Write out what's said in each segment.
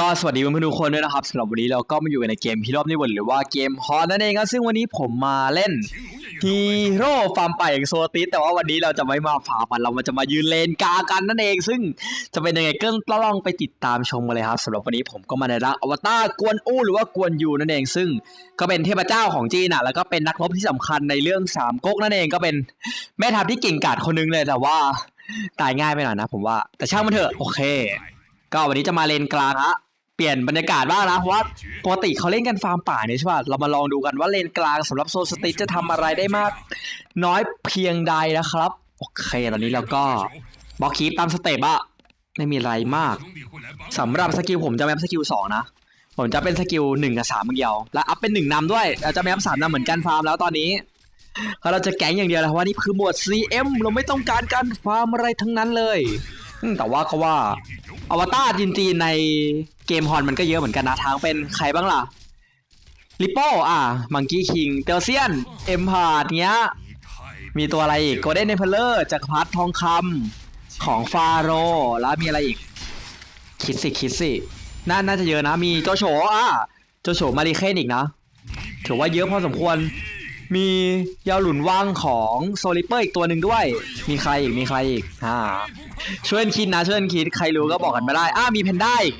ก็สวัสดีเพื่อนๆทุกคนด้วยนะครับสำหรับวันนี้เราก็มาอยู่กันในเกมฮีโร่นิวนหรือว่าเกมฮอนนั่นเองครับซึ่งวันนี้ผมมาเล่นฮีโร่ฟาร์มป่าอย่างโซติสแต่ว่าวันนี้เราจะไม่มาฟาร์มมันเรามาจะมายืนเลนกลางกันนั่นเอง ซึ่งจะเป็นยังไงก็ต้องลองไปติดตามชมกันเลยครับสำหรับวันนี้ผมก็มาในร่างอวตารกวนอู้หรือว่ากวนยูนั่นเอง ซึ่งก็เป็นเทพเจ้าของจีนอะแล้วก็เป็นนักรบที่สำคัญในเรื่องสามก๊กนั่นเองก็เป็นแม่ทัพที่เก่งกาจคนหนึงเลยแต่ว่าตายง่ายไปหน่อยนะ ผมว่าแต่ช่างมันเถอะโอเค ก็วันนี้จะมาเลนกลางฮะ ปลี่ยนบรรยากาศบ้างนะเพราะว่าปกติเขาเล่นกันฟาร์มป่าเนี่ยใช่ป่ะเรามาลองดูกันว่าเลนกลางสำหรับโซสติจะทำอะไรได้มาก น้อยเพียงใดนะครับ โอเคตอนนี้เราก็บล็อกคีปตามสเต็ปอะไม่มีอะไรมากสำหรับสกิลผมจะไม่อัพสกิลสองนะ ผมจะเป็นสกิลหนึ่งกับสามเดียว และอัพเป็นหนึ่งนำด้วยเราจะไม่อัพสามนำเหมือนกันฟาร์มแล้วตอนนี้เราเราจะแก๊งอย่างเดียวแล้วว่านี่คือหมวด CM เราไม่ต้องการการฟาร์มอะไรทั้งนั้นเลย อืมแต่ว่าเขาว่า อวตารจีนๆในเกมฮอนมันก็เยอะเหมือนกันนะทางเป็นใครบ้างล่ะลิปโป้อะมังกี้คิงเตลเซียนเอ็มพาร์ดเงี้ย มีตัวอะไรอีกโกลเด้นเนเพลเลอร์จักรพรรดิทองคำของฟาโรห์แล้วมีอะไรอีก คิดสิคิดสิน่าน่าจะเยอะนะมีโจโฉอะโจโฉมาริเคนอีกนะ ถือว่าเยอะพอสมควร มียาวหลุนว่างของโซลิเปอร์อีกตัวหนึ่งด้วย มีใครอีก มีใครอีกอ่าช่วยคิดนะช่วยคิดใครรู้ก็บอกกันมาได้อ่ามีแพนด้าอีก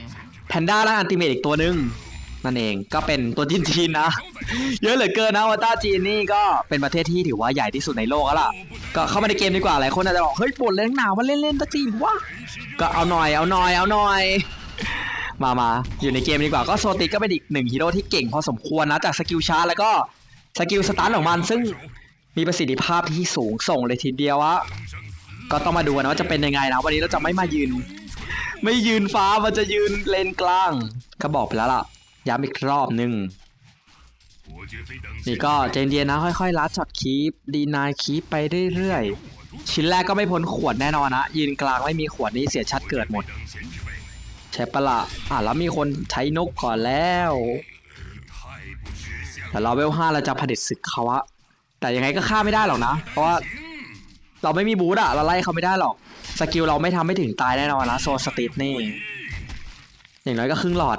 แพนด้าและอันติเมตอีกตัวหนึ่งนั่นเองก็เป็นตัวจีนจีนนะ เยอะเหลือเกินนะวัตตาจีนนี่ก็เป็นประเทศที่ถือว่าใหญ่ที่สุดในโลกแล้วล่ะ ก็เข้ามาในเกมดีกว่าหลายคนอาจจะบอกเฮ้ยปวดเล่นหนาวมาเล่นเล่นตะจีนวะก็เอาหน่อยเอาหน่อยเอาหน่อย มามาอยู่ในเกมดีกว่าก็โซติก็เป็นอีกหนึ่งฮีโร่ที่เก่งพอสมควรนะจากสกิลชาร์แล้วก็ สกิลสตาร์ของมันซึ่งมีประสิทธิภาพที่สูงส่งเลยทีเดียวอะก็ต้องมาดูกันะว่าจะเป็นยังไงนะวันนี้เราจะไม่มายืน ไม่ยืนฟ้ามันจะยืนเลนกลางก็บอกไปแล้วล่ะย้ำอีกรอบหนึ่งนี่ก็เจนเดียนนะค่อยๆลัดช็อตคีปดีนายคีปไปเรื่อยๆชิ้นแรกก็ไม่พ้นขวดแน่นอนนะยืนกลางไม่มีขวดนี้เสียชัดเกิดหมดใช่ปะละ่ะอะแล้วมีคนใช้นกก่อนแล้ว แต่เราเวลห้าเราจะผลิตศึกเขาอะแต่ยังไงก็ฆ่าไม่ได้หรอกนะ เพราะว่าเราไม่มีบูธอะเราไล่เขาไม่ได้หรอก สกิลเราไม่ทำให้ถึงตายแน่นอนนะโซสติปนี่ อย่างน้อยก็ครึ่งหลอด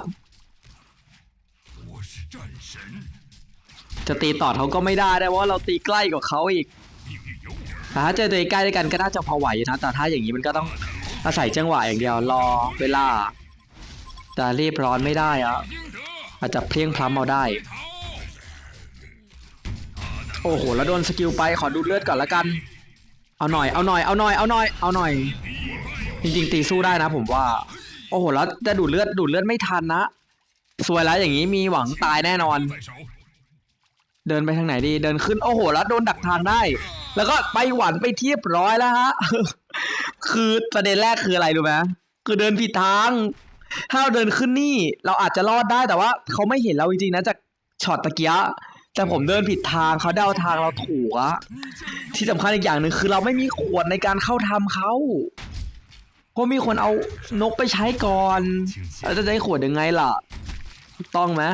จะตีต่อเขาก็ไม่ได้ได้เพราะเราตีใกล้กว่าเขาอีกแต่ถ้าเจอตัวใกล้ด้วยกันก็น่าจะพอไหวนะ แต่ถ้าอย่างนี้มันก็ต้องอาศัยจังหวะอย่างเดียวรอเวลา แต่รีบร้อนไม่ได้อะอาจจะเพียงพล้ำเอาได้ โอ้โหแล้วโดนสกิลไปขอดูดเลือดก่อนละกัน เอาหน่อยเอาหน่อยเอาหน่อยเอาหน่อยเอาหน่อย จริงๆตีสู้ได้นะ ผมว่า โอ้โหแล้วจะดูดเลือดดูดเลือดไม่ทันนะสวยแล้วอย่างนี้มีหวังตายแน่นอน เดินไปทางไหนดีเดินขึ้นโอ้โห แล้วโดนดักทางได้ แล้วก็ไปหวันไปเทียบร้อยแล้วฮะคือประเด็นแรกคืออะไรรู้ไหมคือเดินผิดทางถ้าเราเดินขึ้นนี่ เราอาจจะรอดได้แต่ว่า เขาไม่เห็นเราจริงๆนะจากช็อตตะเกียะ แต่ผมเดินผิดทางเขาเดาทางเราถูกอะที่สำคัญอีกอย่างหนึ่งคือเราไม่มีขวดในการเข้าทำเขาเพราะมีคนเอานกไปใช้ก่อนเราจะได้ขวดยังไงล่ะถูกต้องไหม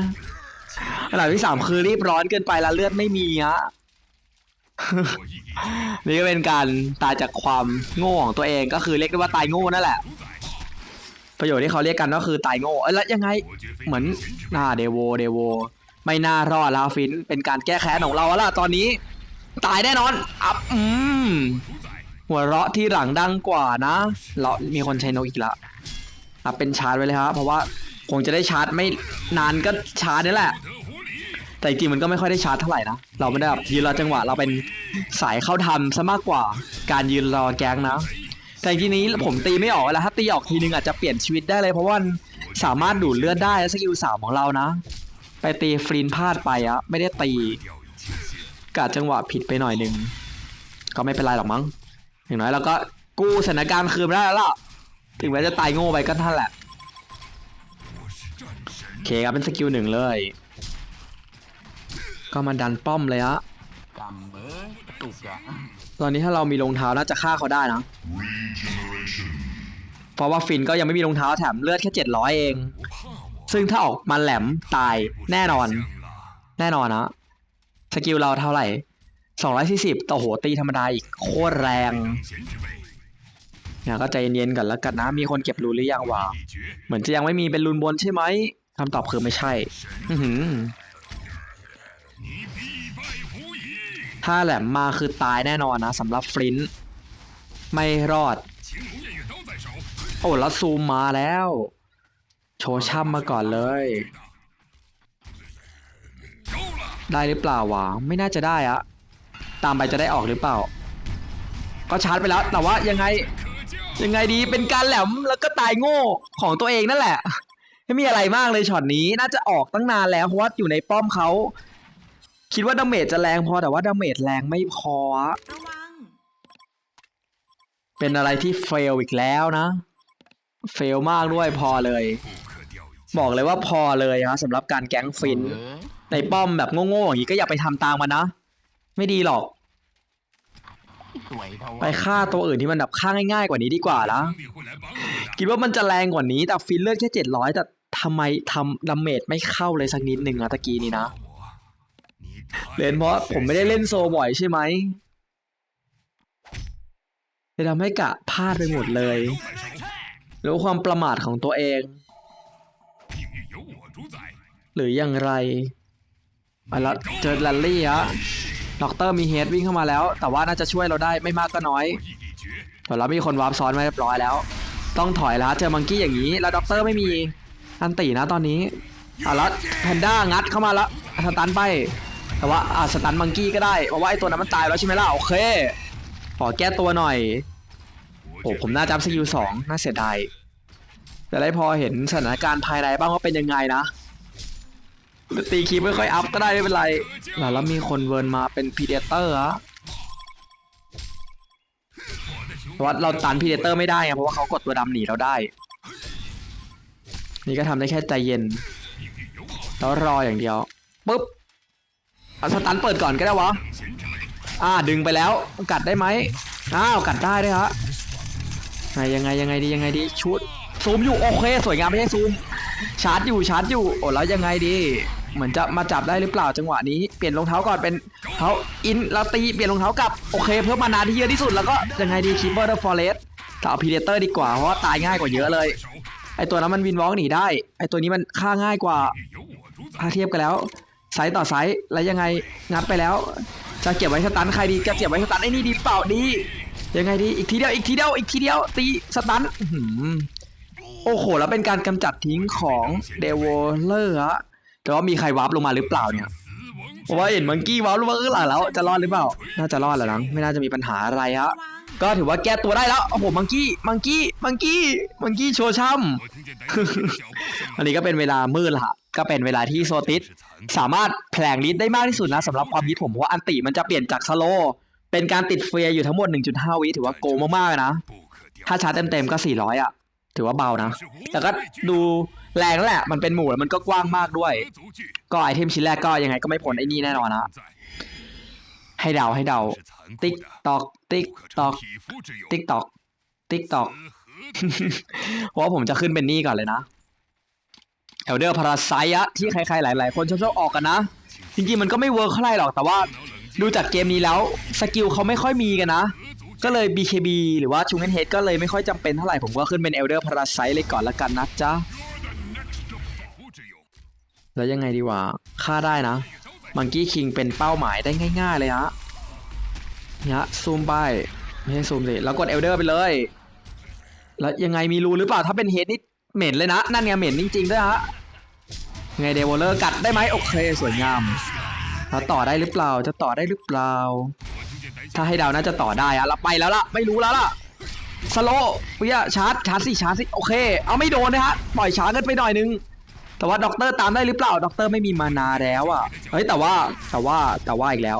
อันดับที่สามคือรีบร้อนเกินไปแล้วเลือดไม่มีอะนี่ก็เป็นการตายจากความโง่ของตัวเองก็คือเรียกได้ว่าตายโง่นั่นแหละ ประโยชน์ที่เขาเรียกกันก็คือตายโง่เอ้แล้วยังไงเหมือนน่าเดโวเดโว ไม่น่ารอดแล้วฟินเป็นการแก้แค้นของเราแล้วล่ะตอนนี้ ตายแน่นอนอับอืมหัวเราะที่หลังดังกว่านะ เรามีคนใช้นกอีกละอับเป็นชาร์จไว้เลยครับเพราะว่าคงจะได้ชาร์จไม่นานก็ชาร์จนี่แหละ แต่จริงๆมันก็ไม่ค่อยได้ชาร์จเท่าไหร่นะ เราไม่ได้แบบยืนรอจังหวะ เราเป็นสายเข้าทำซะมากกว่า การยืนรอแก๊งนะ แต่ทีนี้ผมตีไม่ออกแล้วถ้าตีออกทีนึงอาจจะเปลี่ยนชีวิตได้เลยเพราะว่าสามารถดูดเลือดได้และสกิลสามของเรานะ ไปตีฟรีนพลาดไปอะไม่ได้ตีกาดจังหวะผิดไปหน่อยหนึงก็ไม่เป็นไรหรอกมั้งอย่างน้อยเราก็กู้สถานการณ์คืนได้แล้วล่ะถึงแม้จะตายโง่ไปก็ท่านแหละโอเคครับเป็นสกิลหนึ่งเลย ก็มาดันป้อมเลยฮะกำเอ้ยตุกอะตอนนี้ถ้าเรามีรองเท้าน่าจะฆ่าเขาได้นะเพราะว่าฟินก็ยังไม่มีรองเท้าแถมเลือดแค่เจ็ดร้อยเอง ซึ่งถ้าออกมาแหลมตายแน่นอน แน่นอนนะสกิลเราเท่าไหร่สองร้อยสี่สิบต่อโหตีธรรมดาอีกโคตรแรงนะก็ใจเย็นๆก่อนแล้วกันนะ มีคนเก็บรูนหรือยังวะเหมือนจะยังไม่มีเป็นรูนบนใช่ไหมคำตอบคือไม่ใช่ถ้าแหลมมาคือตายแน่นอนนะสำหรับฟลินต์ไม่รอด โอ้แล้วซูมมาแล้ว โชว์ช่ำมาก่อนเลย ได้หรือเปล่าวะไม่น่าจะได้อะตามไปจะได้ออกหรือเปล่า ก็ชาร์จไปแล้ว แต่ว่ายังไง ยังไงดีเป็นการแหลมแล้วก็ตายโง่ของตัวเองนั่นแหละ ไม่มีอะไรมากเลยช็อตนี้น่าจะออกตั้งนานแล้วเพราะว่าอยู่ในป้อมเขาคิดว่าดาเมจจะแรงพอแต่ว่าดาเมจแรงไม่พอ เป็นอะไรที่เฟลอีกแล้วนะ เฟลมากด้วยพอเลย บอกเลยว่าพอเลยฮะสำหรับการแก๊งฟินเอ้ยในป้อมแบบโง่ๆอย่างนี้ก็อย่าไปทำตามมันนะ ไม่ดีหรอกสวยเท่าไปฆ่าตัวอื่นที่มันแบบฆ่าง่ายๆกว่านี้ดีกว่านะคิดว่ามันจะแรงกว่านี้ แต่ฟินเลือดแค่เจ็ดร้อยแต่ทำไมทำดาเมจไม่เข้าเลยสักนิดหนึ่งอะตะกี้นี้นะเล่นเพราะผมไม่ได้เล่นโซบ่อยใช่ไหมเลยทำให้กะพลาดไปหมดเลยรู้ความประมาทของตัวเอง หรืออย่างไรไปแล้วเจอแลนลี่ฮะด็อกเตอร์มีเฮดวิ่งเข้ามาแล้ว แต่ว่าน่าจะช่วยเราได้ไม่มากก็น้อยแต่เรามีคนวาร์ปซ้อนมาเรียบร้อยแล้ว ต้องถอยแล้วเจอมังกี้อย่างนี้ แล้วด็อกเตอร์ไม่มีอันตีนะตอนนี้เอะแล้วแพนด้างัดเข้ามาแล้วสตันไป แต่ว่าอะสตันมังกี้ก็ได้ เพราะว่าไอตัวนั้นมันตายแล้วใช่ไหมล่ะ โอเค ขอแก้ตัวหน่อย โอ้ผมน่าจำสกิลสองน่าเสียดาย จะได้พอเห็นสถานการณ์ภายในบ้างว่าเป็นยังไงนะ ตีคีไม่ค่อยอัพก็ได้ไม่เป็นไร แล้วแล้วมีคนเวิร์นมาเป็นพีเดเตอร์อะว่าเราตันพีเดเตอร์ไม่ได้ไงเพราะว่าเขากดตัวดำหนีเราได้ นี่ก็ทำได้แค่ใจเย็นแล้วรออย่างเดียวปุ๊บเอาสตันเปิดก่อนก็ได้วะ อ่าดึงไปแล้วกัดได้ไหมอ้าวกัดได้ด้วยฮะยังไงยังไงดียังไงดีชุดซูมอยู่โอเค สวยงามไม่ใช่ซูมชาร์จอยู่ชาร์จอยู่โอ้แล้วยังไงดี เหมือนจะมาจับได้หรือเปล่าจังหวะนี้เปลี่ยนรองเท้าก่อนเป็นเท้าอินแล้วตีเปลี่ยนรองเท้ากลับโอเค เพิ่มมานาที่เยอะที่สุดแล้วก็ยังไงดีคีเปอร์เดอะฟอเรสต์เอาพีเดเตอร์ดีกว่าเพราะว่าตายง่ายกว่าเยอะเลย ไอตัวนั้นมันวินวอล์กหนีได้ ไอตัวนี้มันฆ่าง่ายกว่าถ้าเทียบกันแล้วไซส์ต่อไซส์แล้วยังไงงัดไปแล้ว จะเก็บไว้สตันใครดีจะเก็บไว้สตันไอ้นี่ดีเปล่าดียังไงดีอีกทีเดียวอีกทีเดียวอีกทีเดียวตีสตันโอ้โหแล้วเป็นการกำจัดทิ้งของเดวอเลอร์ฮะ แต่ว่ามีใครวาร์ปลงมาหรือเปล่าเนี่ยเพราว่าเห็นมังกี้วาร์ปลงมาข้างหลังแล้วจะรอดหรือเปล่า น่าจะรอดแหละนังไม่น่าจะมีปัญหาอะไรฮะก็ถือว่าแก้ตัวได้แล้วโอ้โหมังกี้มังกี้มังกี้มังกี้โชว์ช่ำอันนี้ก็เป็นเวลามืดละก็เป็นเวลาที่โซติสสามารถแผลงลิดได้มากที่สุดนะสำหรับความคิดผมเพราะว่าอันติมันจะเปลี่ยนจากสโลเป็นการติดเฟียร์อยู่ทั้งหมด 1.5 วิถือว่าโกมากๆนะ ถ้าชาร์จเต็มๆก็ 400 อะ ถือว่าเบานะ แต่ก็ดู แรงแล้วแหละ มันเป็นหมู่แล้วมันก็กว้างมากด้วย ก็ไอเทมชิ้นแรกก็ยังไงก็ไม่พ้นไอ้นี่แน่นอนนะให้เดาให้เดา ติ๊กตอก ติ๊กตอก ติ๊กตอก ติ๊กตอกเพราะผมจะขึ้นเป็นนี่ก่อนเลยนะเอลเดอร์พาราไซะที่ใครๆหลาย ๆ คนชอบๆออกกันนะ จริงๆมันก็ไม่เวิร์คเท่าไหร่หรอกแต่ว่าดูจากเกมนี้แล้วสกิลเขาไม่ค่อยมีกันนะ ก็เลย BKB หรือว่าชูเงนเฮดก็เลยไม่ค่อยจำเป็นเท่าไหร่ผมก็ขึ้นเป็นเอลเดอร์พาราไซเลยก่อนละกันนะจ๊ะ แล้วยังไงดีวะฆ่าได้นะ มังกี้คิงเป็นเป้าหมายได้ง่าย ๆเลยฮะเนี่ยซูมไปไม่ใช่ซูมสิแล้วกดเอลเดอร์ไปเลย แล้วยังไงมีรูหรือเปล่าถ้าเป็นเฮดนี่เหม็นเลยนะ นั่นไงเหม็นจริงๆด้วยฮะไงเดวอลเลอร์กัดได้ไหมโอเคสวยงามแล้วต่อได้หรือเปล่าจะต่อได้หรือเปล่า ถ้าให้ดาวน่าจะต่อได้อะเราไปแล้วล่ะไม่รู้แล้วล่ะสโลเปียชาร์จชาร์จสิชาร์จสิโอเค เอาไม่โดนนะฮะปล่อยช้าเกินไปหน่อยนึง แต่ว่าด็อกเตอร์ตามได้หรือเปล่าด็อกเตอร์ไม่มีมานาแล้วอะเฮ้ยแต่ว่าแต่ว่าแต่ว่าอีกแล้ว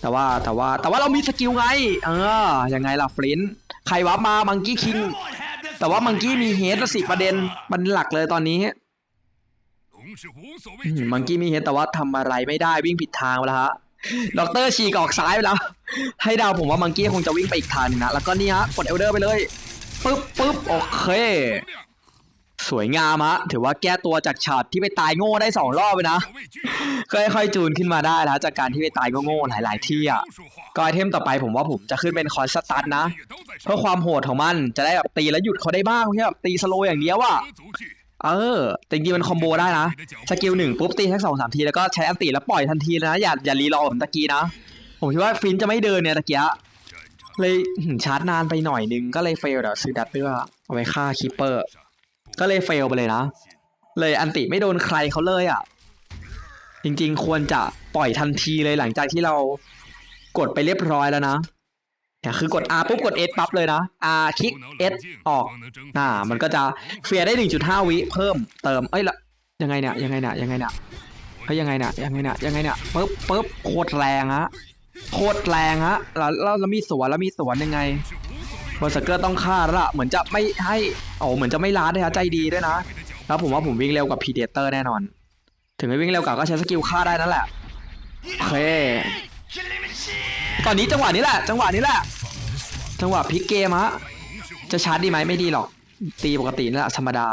แต่ว่าแต่ว่าแต่ว่าเรามีสกิลไง เออยังไงล่ะฟลินท์ใครวับมามังกี้คิงแต่ว่ามังกี้มีเฮดละสิประเด็นมันหลักเลยตอนนี้มังกี้มีเฮดแต่ว่าทำอะไรไม่ได้วิ่งผิดทางไปแล้วฮะด็อกเตอร์ฉีกออกซ้ายไปแล้ว ให้เดาผมว่ามังกี้คงจะวิ่งไปอีกทางนึงนะแล้วก็นี่ฮะกดเอลเดอร์ไปเลยปึ๊บปึ๊บโอเค สวยงามฮะถือว่าแก้ตัวจากฉาดที่ไปตายโง่ได้สองรอบไปนะค่อยๆจูนขึ้นมาได้แล้วจากการที่ไปตายโง่ๆหลาย ๆ ที่อะก็ไอเทมต่อไปผมว่าผมจะขึ้นเป็นคอนสตันนะเพื่อความโหดของมันจะได้แบบตีแล้วหยุดเขาได้บ้างไม่ใช่แบบตีสโลอย่างเดียวอะเออแต่จริงๆมันคอมโบได้นะสกิลหนึ่งปุ๊บตีทั้งสองสามทีแล้วก็ใช้อันติแล้วปล่อยทันทีนะอย่าอย่ารีรอผมตะกี้นะ ผมคิดว่าฟินจะไม่เดินเนี่ยตะกี้เลยชาร์จนานไปหน่อยนึงก็เลยเฟลเดี๋ยวซื้อดัตเตอร์เอาไว้ฆ่าคิปเปอร์ ก็เลยเฟลไปเลยนะ เลยอันติไม่โดนใครเขาเลยอะ จริงๆควรจะปล่อยทันทีเลยหลังจากที่เรากดไปเรียบร้อยแล้วนะเนี่ยคือกด R ปุ๊บกด S ปั๊บเลยนะ R คลิก S ออกน่ามันก็จะเฟียได้ 1.5 วิเพิ่มเติม เอ้ยละยังไงเนี่ยยังไงเนี่ยยังไงเนี่ยเฮ้ยยังไงเนี่ยยังไงเนี่ยยังไงเนี่ยปึ๊บปึ๊บโคตรแรงฮะโคตรแรงฮะแล้วแล้วมีสวนแล้วมีสวนยังไง บอร์เซอร์เกอร์ต้องฆ่าแล้วล่ะเหมือนจะไม่ให้โอ้เหมือนจะไม่ล้าด้วยฮะใจดีด้วยนะ แล้วผมว่าผมวิ่งเร็วกว่าพีเดเตอร์แน่นอน ถึงไม่วิ่งเร็วกว่าก็ใช้สกิลฆ่าได้นั่นแหละโอเคตอนนี้จังหวะนี้แหละ จังหวะนี้แหละ จังหวะพลิกเกมฮะจะชาร์จดีไหมไม่ดีหรอก ตีปกตินี่แหละธรรมดา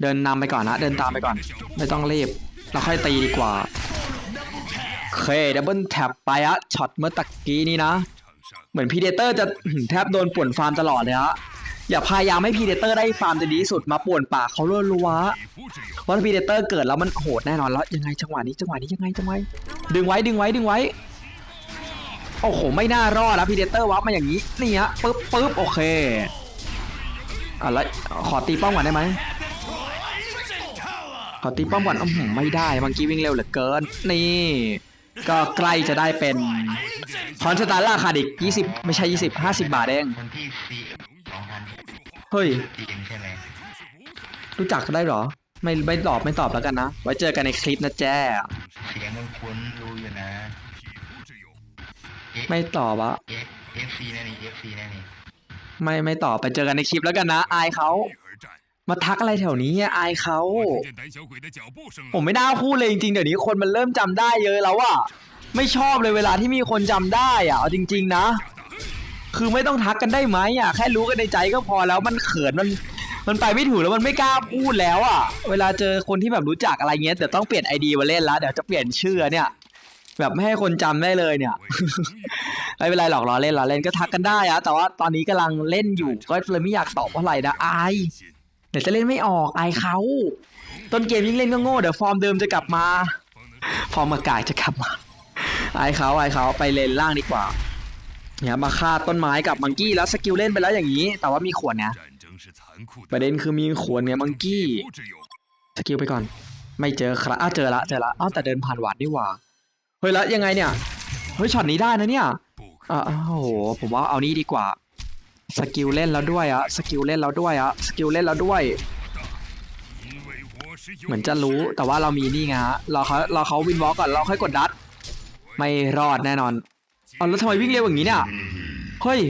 เดินนำไปก่อนนะเดินตามไปก่อน ไม่ต้องรีบเราค่อยตีดีกว่าโอเคดับเบิลแท็บไปอะช็อตเมื่อตะกี้นี้นะ เหมือนพีเดเตอร์จะแทบโดนป่วนฟาร์มตลอดเลยฮะอย่าพยายามให้พีเดเตอร์ได้ฟาร์มจะดีสุดมาป่วนป่าเขารัวๆเพราะถ้าพีเดเตอร์เกิดแล้วมันโหดแน่นอนแล้วยังไงจังหวะนี้จังหวะนี้ยังไงจังหวะดึงไว้ดึงไว้ดึงไว้โอ้โหไม่น่ารอดนะพีเดเตอร์วับมาอย่างนี้นี่ฮะปึ๊บปึ๊บโอเคอะแล้วขอตีป้อมก่อนได้ไหมขอตีป้อมก่อนอือหือไม่ได้มังกี้วิ่งเร็วเหลือเกิน นี่ ก็ใกล้จะได้เป็น คอนสตาร์ราคาอีก20ไม่ใช่20 50บาทเองคนที่ซีสองพันเฮ้ยจีนใช่ไหมรู้จักกันได้เหรอ ไม่ไม่ตอบไม่ตอบแล้วกันนะ ไว้เจอกันในคลิปนะแจ้เสียงมันคุ้นรู้อยู่นะ ไม่ตอบอะ F F C นั่นนี่ F C นั่นนี่ไม่ไม่ตอบไปเจอกันในคลิปแล้วกันนะ อายเขามาทักอะไรแถวนี้อะอายเขาผมไม่น่าพูดเลยจริงๆเดี๋ยวนี้คนมันเริ่มจำได้เยอะแล้วอะ ไม่ชอบเลยเวลาที่มีคนจำได้อะเอาจริง ๆ นะ คือไม่ต้องทักกันได้ไหมอะแค่รู้กันในใจก็พอแล้วมันเขินมันมันไปไม่ถูกแล้วมันไม่กล้าพูดแล้วอะเวลาเจอคนที่แบบรู้จักอะไรเงี้ยเดี๋ยวต้องเปลี่ยนไอดีมาเล่นล้วเดี๋ยวจะเปลี่ยนชื่อเนี่ย แบบไม่ให้คนจำได้เลยเนี่ย ไม่เป็นไรหรอกล้อเล่นล้อเล่นก็ทักกันได้อะแต่ว่าตอนนี้กำลังเล่นอยู่ก็เลยไม่อยากตอบว่าอะไรนะอายเดี๋ยวจะเล่นไม่ออกอายเขาต้นเกมยิ่งเล่นก็โง่เดี๋ยวฟอร์มเดิมจะกลับมา ฟอร์มอากาศจะกลับมา ไอเขาอเขาไปเลนล่างดีกว่าเนี่ยมาฆ่าต้นไม้กับมังกี้แล้วสกิลเล่นไปแล้วอย่างนี้ แต่ว่ามีขวดนะประเด็นคือมีขวดเนี่ยมังกี้สกิลไปก่อน ไม่เจอครับอ้าเจอละเจอละอ้าวแต่เดินผ่านหวาดนี่หว่าเฮ้ยแล้วยังไงเนี่ยเฮ้ยช็อตนี้ได้นะเนี่ยอะโอ้โหผมว่าเอานี้ดีกว่าสกิลเล่นแล้วด้วยอะสกิลเล่นแล้วด้วยอะสกิลเล่นแล้วด้วย เหมือนจะรู้แต่ว่าเรามีนี่ไงฮะเราเขาเราเขาวินวอลกก่อนเราค่อยกดดัด ไม่รอดแน่นอนเอาแล้วทำไมวิ่งเร็วอย่างนี้เนี่ย เฮ้ย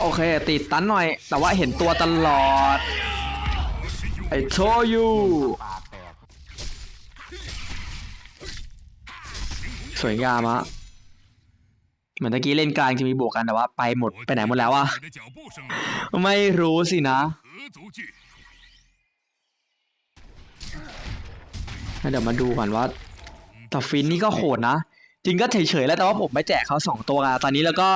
โอเค ติดตันหน่อย แต่ว่าเห็นตัวตลอด ไอ้โชยูปากแตกสวยงามอะเหมือนตะกี้เล่นกลางจะมีบวกกันแต่ว่าไปหมดไปไหนหมดแล้วอะไม่รู้สินะเดี๋ยวมาดูก่อนว่า แต่ฟินนี่ก็โหดนะ จริงก็เฉยๆแล้วแต่ว่าผมไปแจกเขาสองตัวอะตอนนี้แล้วก็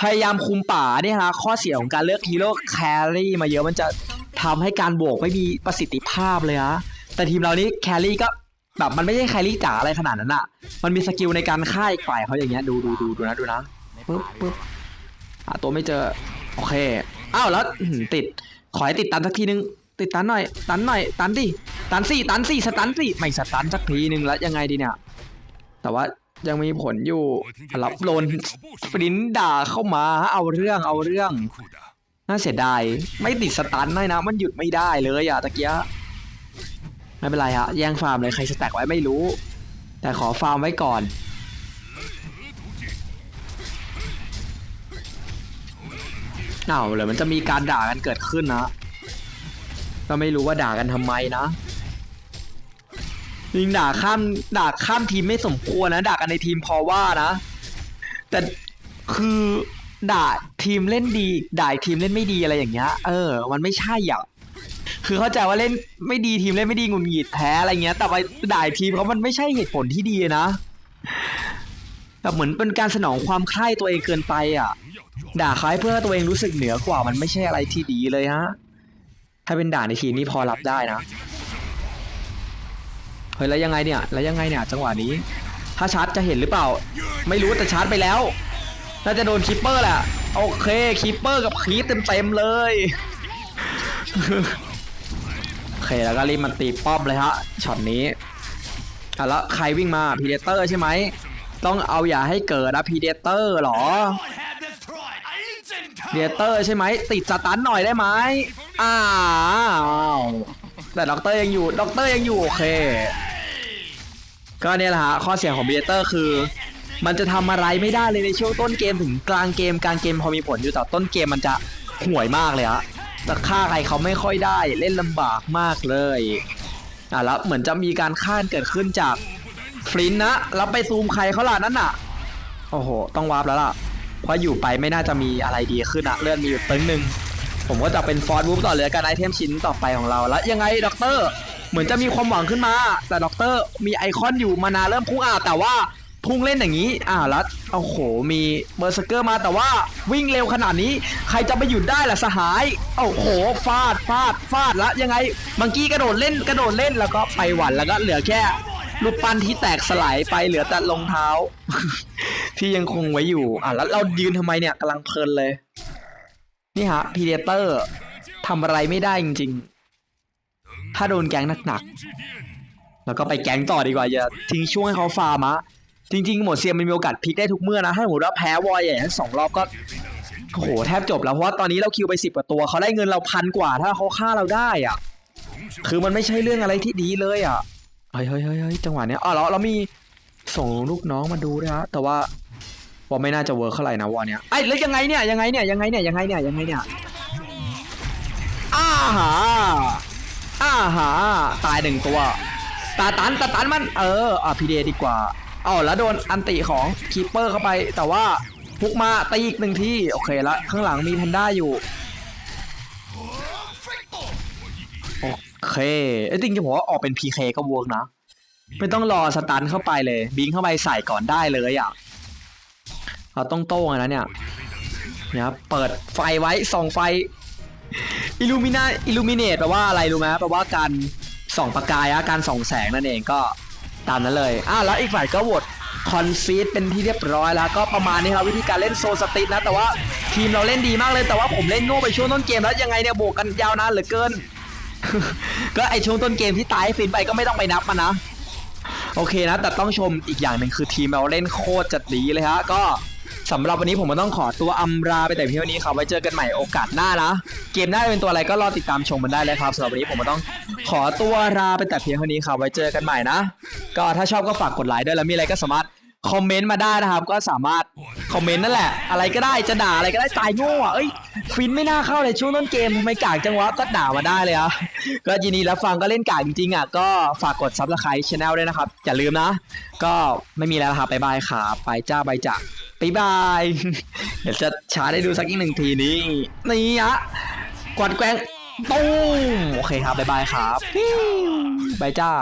พยายามคุมป่าเนี่ยนะข้อเสียของการเลือกฮีโร่แครี่มาเยอะมันจะทำให้การโบกไม่มีประสิทธิภาพเลยนะแต่ทีมเรานี่แครี่ก็แบบมันไม่ใช่แครี่จ๋าอะไรขนาดนั้นอะมันมีสกิลในการฆ่าอีกฝ่ายเขาอย่างเงี้ยดูดูดูดูนะดูนะปึ๊บปึ๊บหาตัวไม่เจอโอเคอ้าวแล้วติดขอให้ติดตันสักทีนึงติดตันหน่อย ตันหน่อย ตันดิ ตันสี่ตันสี่สตันสี่ไม่สตันสักทีนึงแล้วยังไงดีเนี่ย แต่ว่ายังมีผลอยู่รับโลนสปรินด่าเข้ามาเอาเรื่องเอาเรื่อง น่าเสียดายไม่ติดสตันเลยนะ มันหยุดไม่ได้เลยอะตะเกียไม่เป็นไรฮะแย่งฟาร์มเลยใครสแต็กไว้ไม่รู้ แต่ขอฟาร์มไว้ก่อนเอาเดี๋ยมันจะมีการด่ากันเกิดขึ้นนะก็ไม่รู้ว่าด่ากันทำไมนะ ยิงด่าข้ามด่าข้ามทีมไม่สมควรนะด่ากันในทีมพอว่านะ แต่คือด่าทีมเล่นดีด่าทีมเล่นไม่ดีอะไรอย่างเงี้ย เออ มันไม่ใช่อะคือเข้าใจว่าเล่นไม่ดีทีมเล่นไม่ดีงุดหงิดแพ้อะไรเงี้ย แต่ไปด่าทีมเขามันไม่ใช่เหตุผลที่ดีนะแบบเหมือนเป็นการสนองความใคร่ตัวเองเกินไปอะ ด่าเขาให้เพื่อตัวเองรู้สึกเหนือกว่ามันไม่ใช่อะไรที่ดีเลยฮะ ถ้าเป็นด่าในทีมนี่พอรับได้นะ เฮ้ยแล้วยังไงเนี่ยแล้วยังไงเนี่ยจังหวะนี้ ถ้าชาร์จจะเห็นหรือเปล่า ไม่รู้แต่ชาร์จไปแล้ว น่าจะโดนคีปเปอร์แหละโอเคคีปเปอร์กับคีปเต็มๆเลยโอเคแล้วก็รีบมาตีป้อมเลยฮะช็อตนี้อะแล้วใครวิ่งมาพีเดเตอร์ใช่ไหมต้องเอาอย่าให้เกิดนะพีเดเตอร์หรอพีเดเตอร์ใช่ไหมติดสตันหน่อยได้ไหมอ้าว แต่ด็อกเตอร์ยังอยู่ด็อกเตอร์ยังอยู่โอเค ก็เนี่ยแหละฮะข้อเสียของพีเดเตอร์คือ มันจะทำอะไรไม่ได้เลยในช่วงต้นเกมถึงกลางเกมกลางเกมพอมีผลอยู่แต่ต้นเกมมันจะห่วยมากเลยฮะแต่ฆ่าใครเขาไม่ค่อยได้เล่นลำบากมากเลยอะแล้วเหมือนจะมีการฆ่าเกิดขึ้นจากฟลินต์นะแล้วไปซูมใครเขาล่ะนั่นน่ะ โอ้โห ต้องวาร์ปแล้วล่ะ เพราะอยู่ไปไม่น่าจะมีอะไรดีขึ้นอะเลื่อนมีอยู่ตึงหนึ่ง ผมก็จะเป็นฟอร์ดวูฟต่อเลยการไอเทมชิ้นต่อไปของเราแล้วยังไงด็อกเตอร์เหมือนจะมีความหวังขึ้นมา แต่ด็อกเตอร์มีไอคอนอยู่มานาเริ่มพุ่งอะแต่ว่าพุ่งเล่นอย่างนี้อ่าแล้วโอ้โหมีเบอร์สเกอร์มาแต่ว่าวิ่งเร็วขนาดนี้ ใครจะไปหยุดได้ล่ะสหายโอ้โหฟาดฟาดฟาดแล้วยังไงมังกี้กระโดดเล่นกระโดดเล่นแล้วก็ไปหวันแล้วก็เหลือแค่รูปปั้นที่แตกสลายไปเหลือแต่รองเท้า ที่ยังคงไว้อยู่อะแล้วเรายืนทำไมเนี่ยกำลังเพลินเลย นี่ฮะพีเดเตอร์ทำอะไรไม่ได้จริงๆ ถ้าโดนแก๊งหนักๆ แล้วก็ไปแก๊งต่อดีกว่า อย่าทิ้งช่วงให้เขาฟาร์มะจริงๆ หมดเซียมมันมีโอกาสพลิกได้ทุกเมื่อนะ ถ้าสมมติว่าแพ้วอยใหญ่ทั้งสองรอบก็โอ้โหแทบจบแล้ว เพราะว่าตอนนี้เราคิวไปสิบกว่าตัว เขาได้เงินเราพันกว่า ถ้าเขาฆ่าเราได้อะ คือมันไม่ใช่เรื่องอะไรที่ดีเลยอะ เฮ้ยเฮ้ยเฮ้ยจังหวะเนี้ยอ๋อเราเรามีส่งลูกน้องมาดูด้วยฮะแต่ว่า ว่าไม่น่าจะเวิร์คเท่าไหร่นะวอเนี้ยไอ้แล้วยังไงเนี่ยยังไงเนี่ยยังไงเนี่ยยังไงเนี่ยยังไงเนี่ยอ้าหาอ้าหาตายหนึ่งตัวตาตันตาตันมันเอออะพีเดดีกว่าอ๋อแล้วโดนอันติของคีเปอร์เข้าไป แต่ว่าพุกมาตีอีกหนึ่งที่โอเคแล้วข้างหลังมีแพนด้าอยู่โอเคไอ้จริงจะบอกว่าออกเป็น PK ก็เวิร์กนะ ไม่ต้องรอสตันเข้าไปเลย บิงเข้าไปใส่ก่อนได้เลยอะ เราต้องโต้งอะนะเนี่ยเนี่ยครับเปิดไฟไว้ส่องไฟอิลูมินาอิลูมิเนตแปลว่าอะไรรู้ไหมแปลว่าการส่องประกายอะการส่องแสงนั่นเองก็ตามนั้นเลยอะแล้วอีกฝ่ายก็โหวตคอนฟีดเป็นที่เรียบร้อยแล้ว ก็ประมาณนี้ครับวิธีการเล่นโซสติกนะ แต่ว่าทีมเราเล่นดีมากเลยแต่ว่าผมเล่นโง่ไปช่วงต้นเกมแล้วยังไงเนี่ยโบกกันยาวนานเหลือเกิน ก็ไอช่วงต้นเกมที่ตายฟินไปก็ไม่ต้องไปนับมันนะ โอเคนะ แต่ต้องชมอีกอย่างหนึ่งคือทีมเราเล่นโคตรจัดดีเลยฮะก็ สำหรับวันนี้ผมก็ต้องขอตัวอำลาไปแต่เพียงเท่านี้ครับไว้เจอกันใหม่โอกาสหน้านะ เกมหน้าจะเป็นตัวอะไรก็รอติดตามชมมันได้เลยครับสำหรับวันนี้ผมก็ต้องขอตัวลาไปแต่เพียงเท่านี้ครับไว้เจอกันใหม่นะ ก็ถ้าชอบก็ฝากกดไลค์ด้วยแล้วมีอะไรก็สามารถคอมเมนต์มาได้นะครับ ก็สามารถคอมเมนต์นั่นแหละ อะไรก็ได้จะด่าอะไรก็ได้ตายโง่อะเอ้ยฟินไม่น่าเข้าเลยช่วงต้นเกมไม่กากจังวะก็ด่ามาได้เลยอะก็ยินดีรับฟังก็เล่นกากจริงๆอะก็ฝากกดซับสไครต์ช anel ด้วยนะครับ อย่าลืมนะ ก็ไม่มีแล้วครับบ๊ายบายครับไปจ้าไปจ้า บ๊ายบาย เดี๋ยวจะช้าได้ดูสักอีกหนึ่งทีนี้ นี่ฮะกวาดแกงตุ้มโอเคครับบ๊ายบายครับบายจ้า